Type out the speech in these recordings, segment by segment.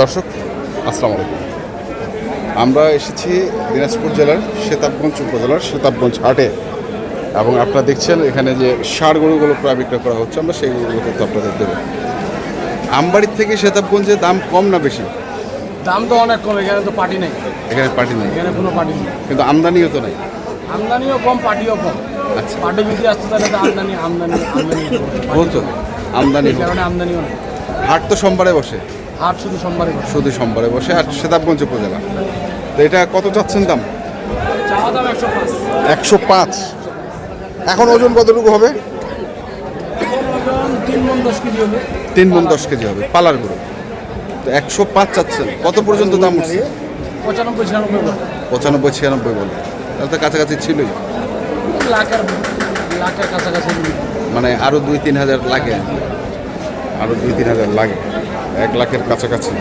দর্শক আসসালামু আলাইকুম। আমরা এসেছি দিনাজপুর জেলার সেতাবগঞ্জ উপজেলার সেতাবগঞ্জ হাটে এবং আপনারা দেখছেন এখানে যে ষাড় গরুগুলো প্রায় বিক্রয় করা হচ্ছে আমরা সেই গরুগুলো কিন্তু আপনাদের দেবো। আমবাড়ির থেকে সেতাবগঞ্জে দাম কম না বেশি? দাম তো অনেক কম এখানে তো পার্টি নেই। এখানে পার্টি নেই? এখানে কোনো পার্টি নেই। কিন্তু আমদানিও তো নেই? আমদানিও কম পার্টিও কম। আচ্ছা। পার্টি যদি আসতে তাহলে তো আমদানি আমদানি আমদানি। বলতো আমদানি কারণে আমদানিও নেই। হাট তো সোমবারে বসে। হাট শুধু সোমবারে বসে। শুধু সোমবারে বসে আর সেতাবগঞ্জ উপজেলা। তো এটা কত চাচ্ছেন দাম? চাওয়া দাম একশো পাঁচ। একশো পাঁচ। এখন ওজন কতটুকু হবে? তিন মন দশ কেজি হবে। পালার গরু। তো একশো পাঁচ চাচ্ছেন। কত পর্যন্ত দাম উঠছে? পঁচানব্বই ছিয়ানব্বই বলে। পঁচানব্বই ছিয়ানব্বই বলে। তাহলে তো কাছাকাছি ছিলই। লাখের লাখের কাছাকাছি। মানে আরও দুই তিন হাজার লাগে। আরও দুই, তিন হাজার লাগে। এক লাখের কাছাকাছি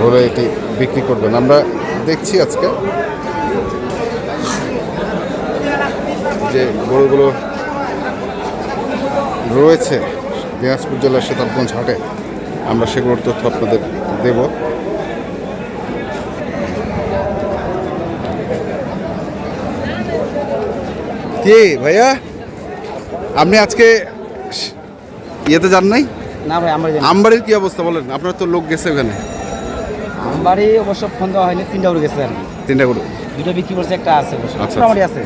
হলে এটি বিক্রি করবেন। আমরা দেখছি আজকে যে গরুগুলো রয়েছে দিনাজপুর জেলার সেতাবগঞ্জ হাটে, আমরা সেগুলোর তথ্য আপনাদের দেব। কে ভাইয়া? আপনি আজকে ইয়েতে যান নাই? না ভাই আমার আমবাড়ির কি অবস্থা বলেন? আপনার তো লোক গেছে ওখানে। আমবাড়ি অবশ্য ফোন দেওয়া হয়নি তিনটা উড়ে গেছে আর কি। তিনটা গরু। দুটো বিক্রি করছে একটা আছে অবশ্য। আচ্ছা। মোটামুটি আছে।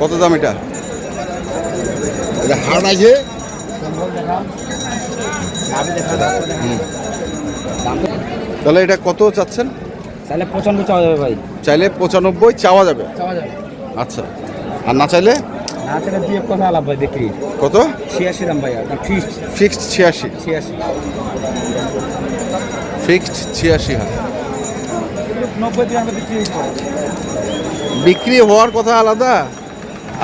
কত দাম এটা? হাট আছে তাহলে এটা কত চাচ্ছেন? তাহলে পঁচানব্বই চাওয়া যাবে ভাই। চাইলে পঁচানব্বই চাওয়া যাবে। চাওয়া যাবে। আচ্ছা। আর না চাইলে? দুই এক কথা আলাপ ভাই বিক্রি কত? ছিয়াশি দাম ভাই ফিক্সড ফিক্সড ছিয়াশি। ছিয়াশি। ফিক্সড ছিয়াশি হাজার বিক্রি হওয়ার কথা আলাদা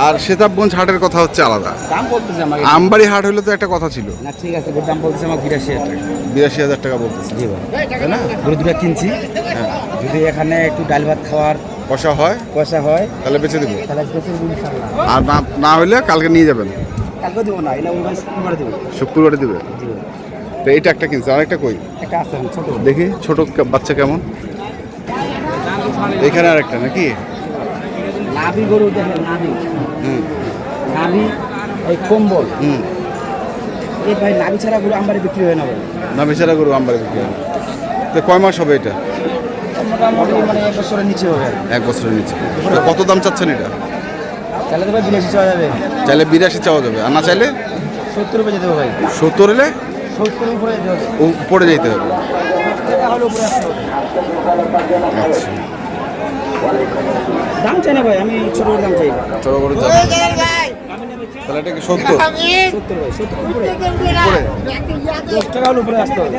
আর সেতাবগঞ্জ হাটের কথা হচ্ছে আলাদা। দাম বলতেছে আমাকে। আমবাড়ি হাট হলে তো একটা কথা ছিল। না ঠিক আছে দাম বলতেছে বিরাশি হাজার টাকা। বিরাশি হাজার টাকা বলতেছে। জি ভাই। না? গরু দুটো কিনছি। হ্যাঁ। যদি এখানে একটু ডাল ভাত খাওয়ার পয়সা হয়? পয়সা হয়। তাহলে বেঁচে দেবো? তাহলে বেশি ইনশাল্লাহ আর না না হলে কালকে নিয়ে যাবেন? কালকে দেবো না ওই শুক্রবারে দেবো। শুক্রবারে দেবে? তো এটা একটা কিনছে আরেকটা কই? একটা আছে ছোটো। দেখি ছোট বাচ্চা কেমন? এখানে আরেকটা নাকি? নাভি গরু দেখেন নাভি। হুম। নাভি এই কম্বল। হুম। এই ভাই নাভি ছাড়া গরু আমবারে বিক্রি হয় না ভাই না বেচারা গরু আমবারে বিক্রি হয় তো কয় মাস হবে এটা? মোটামুটি মানে এক বছরের নিচে হবে। এক বছরের নিচে। তো কত দাম চাচ্ছেন এটা? তাহলে তো ভাই বিরাশি চাওয়া যাবে। চাইলে বিরাশি চাওয়া যাবে। আর না চাইলে? সত্তর উপরে যেতে হবে ভাই। সত্তর হলে সত্তর উপরে যেতে হবে। উপরে যেতে হবে। আচ্ছা। দাম চাই না ভাই আমি ছোট দাম চাই। ছোট গরু যাবে তাহলে এটা কি সত্তর? সত্তর ভাই উপরে। উপরে? দশ টাকা হলে উপরে আসতে হবে।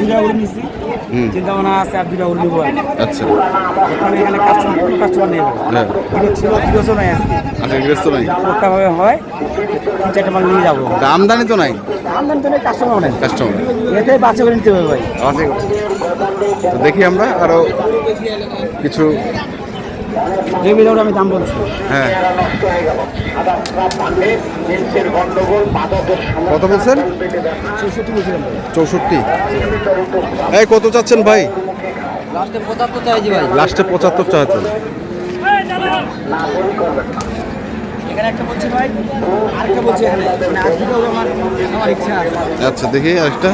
দুটা নিচ্ছি চিন্তা ভাবনা আছে আর দুটা উড়ে নেব। আচ্ছা। এখানে এখানে কাস্টমার কাস্টমার নেই। হ্যাঁ। এটা ছিল বিরোধও নাই আজকে। আচ্ছা গৃহস্থ নাই? ওটা হয়। তিন চারটে মাল নিয়ে যাব। আমদানি তো নাই? আমদানি তো নেই কাস্টমার নেই। করে নিতে হবে ভাই। দেখি আমরা আরও কিছু দাও আমি দাম বলছি। হ্যাঁ। কত বলছেন? চৌষট্টি। বলছিলাম চৌষট্টি এই কত চাচ্ছেন ভাই? লাস্টে পঁচাত্তর চাইছি ভাই। লাস্টে পঁচাত্তর চাচ্ছেন এখানে একটা বলছি ভাই আরেকটা বলছি এখানে মানে আজ দুটো আমার আমার ইচ্ছা আছে আচ্ছা দেখি আরেকটা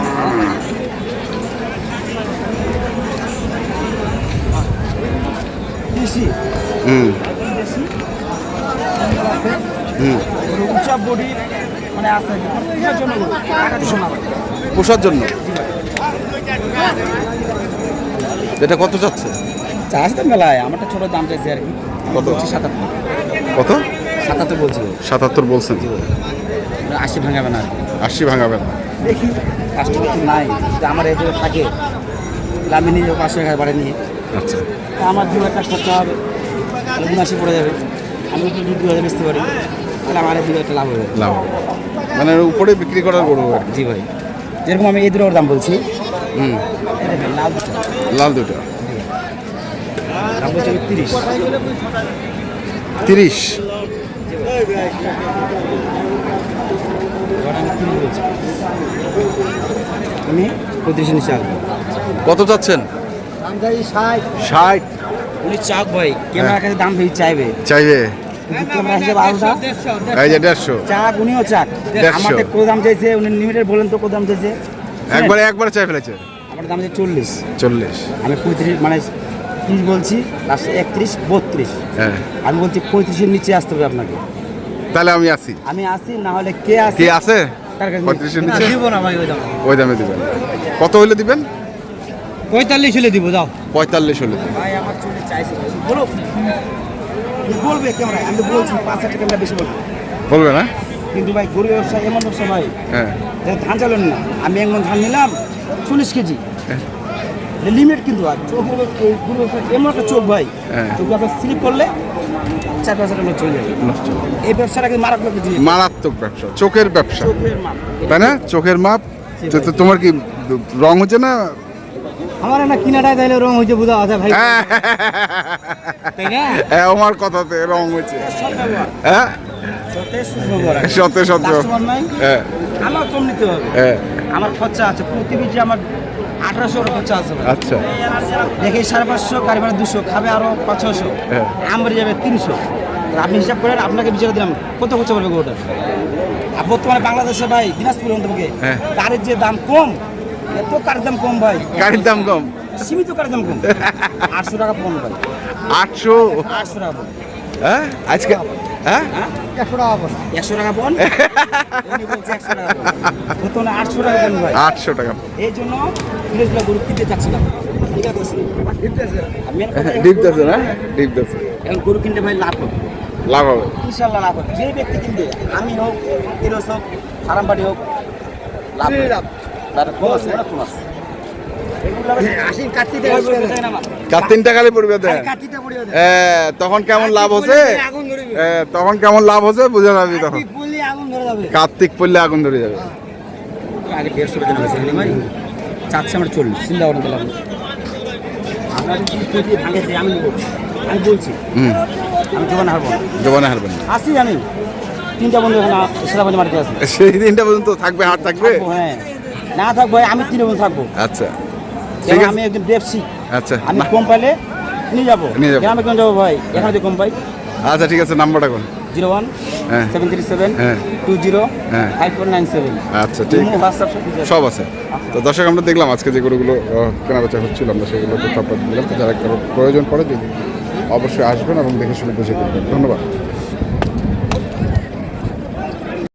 কৃষি হুম। হুম। উঁচা বডি মানে আছে জন্য পোষার এটা কত চাচ্ছে চাষ তো মেলায় আমারটা ছোট দাম চাইছে আর কি। কত? সাতাত্তর। কত? সাতাত্তর বলছি। সাতাত্তর বলছেন? আশি ভাঙাবে না আশি ভাঙাবে না। দেখি কাস্টমার তো নাই। আমার এই থাকে আমি নিজে পাঁচশো টাকা বাড়ি নিয়ে আচ্ছা। আমার দু একটা খরচা হবে দু মাসে পড়ে যাবে। আমি যদি দু হাজার বেচতে পারি তাহলে আমার দু একটা লাভ হবে। লাভ। মানে উপরে বিক্রি করার গরু। জি ভাই। যেরকম আমি এই দুটোর দাম বলছি হুম। লাল দুটো। লাল দুটো। দাম বলছি তিরিশ। তিরিশ। আমি নিচে আসবে কত চাচ্ছেন? ষাট। উনি চাক ভাই ক্যামেরার কাছে দাম বেশি চাইবে। চাইবে? কিন্তু ক্যামেরা হিসেবে আলাদা এই যে দেড়শো চাক উনিও চাক। দেড়শো। আমাদের কত দাম চাইছে? উনি লিমিটেড বলেন তো কত দাম চাইছে। একবারে একবারে চাই ফেলেছে। আমার দাম চাইছে চল্লিশ। চল্লিশ। আমি পঁয়ত্রিশ মানে তিরিশ বলছি লাস্টে একত্রিশ বত্রিশ। হ্যাঁ। আমি বলছি পঁয়ত্রিশের নিচে আসতে হবে আপনাকে। তাহলে আমি আছি আমি আসি না হলে কে আসে? কে আছে পঁয়ত্রিশের নিচে? দিব না ভাই ওই দাম। ওই দামে দিবেন। কত হইলে দিবেন? পঁয়তাল্লিশ হলে দিব দাও পঁয়তাল্লিশ হলে। ভাই আমার চল্লিশ চাইছে বলো। বলবে ক্যামেরা আমি বলছি পাঁচ হাজার ক্যামেরা বেশি বলব। বলবে না? কিন্তু ভাই গরু ব্যবসা এমন ব্যবসা ভাই হ্যাঁ। যে ধান চালেন না আমি একমন ধান নিলাম চল্লিশ কেজি। হ্যাঁ। লিমিট কিন্তু আর। চোখের গরু ব্যবসা এমন একটা চোখ ভাই হ্যাঁ। চোখ আপনার স্লিপ করলে চার পাঁচ হাজার টাকা চলে যাবে। এই ব্যবসাটা কিন্তু মারাত্মক জিনিস। মারাত্মক ব্যবসা চোখের ব্যবসা। চোখের মাপ। তাই না? চোখের মাপ তোমার কি রং হচ্ছে না আমার না কিনাটাই তাইলে রং হইতে বুঝা আছে ভাই। হ্যাঁ, তাই না? হ্যাঁ, আমার কথাতে রং ব্যবহার হ্যাঁ? সত্যি। সত্যি হ্যাঁ। আমার কম নিতে হবে। হ্যাঁ। আমার খরচা আছে। প্রতি আমার আঠারোশো খরচা আছে। আচ্ছা। দেখে সাড়ে পাঁচশো কারিবার দুশো খাবে আরও পাঁচ ছশো হ্যাঁ। আমার যাবে তিনশো। আপনি হিসাব করেন আপনাকে বিচারে দিলাম। কত খরচা ওটা আর বর্তমানে বাংলাদেশে ভাই দিনাজপুর অন্তর্ভুক্ত হ্যাঁ। কারের যে দাম কম এত কারের দাম কম ভাই? গাড়ির দাম কম? সীমিত কারের দাম কম? আটশো টাকা পণ ভাই। আটশো? আটশো টাকা হ্যাঁ? আজকে? হ্যাঁ? একশো টাকা পণ একশো টাকা পণ একশো টাকা পণ বর্তমানে আটশো টাকা পণ ভাই। আটশো টাকা। এই জন্য ফিরোজলা গরু কিনতে চাচ্ছিলাম ঠিক আছে? আমি আর কথা- ডিপ দাসে না। ডিপ দাসে এখন গরু কিনতে ভাই লাভ হবে। লাভ হবে। ইনশাল্লাহ লাভ হবে। যে ব্যক্তি কিনবে আমি হোক হোক হারামবাড়ি হোক লাভ। পড়বে হ্যাঁ, তখন কেমন লাভ হচ্ছে? তখন কেমন লাভ হচ্ছে বুঝে যাবি তখন। কার্তিক পড়লে আগুন ধরে যাবে। আগে দেড়শো টাকা ভাই। চাচ্ছে আমার চল্লিশ চিন্তা আমি আমি বলছি আমি হারবো। হারবেন আসি আমি তিনটা বন্ধু এখানে সেই দিনটা পর্যন্ত থাকবে হাট থাকবে হ্যাঁ। না থাকব আমি তিন বন্ধু থাকব। আচ্ছা আমি একজন ব্যবসী আচ্ছা আমি কম পাইলে নিয়ে যাব। নিয়ে যাব। গ্রামে কেন যাব ভাই? এখানে যদি কম পাই। আচ্ছা ঠিক আছে নাম্বারটা কোন জিরো ওয়ান হ্যাঁ। সেভেন থ্রি সেভেন হ্যাঁ। টু জিরো হ্যাঁ। Five four nine seven. আচ্ছা ঠিক। সব আছে। সব আছে। তো দর্শক আমরা দেখলাম আজকে যে গরুগুলো কেনাবেচা হচ্ছিল আমরা সেগুলো তো দিলাম। তো যারা প্রয়োজন পড়ে যদি অবশ্যই আসবেন এবং দেখে শুনে বুঝে করবেন ধন্যবাদ।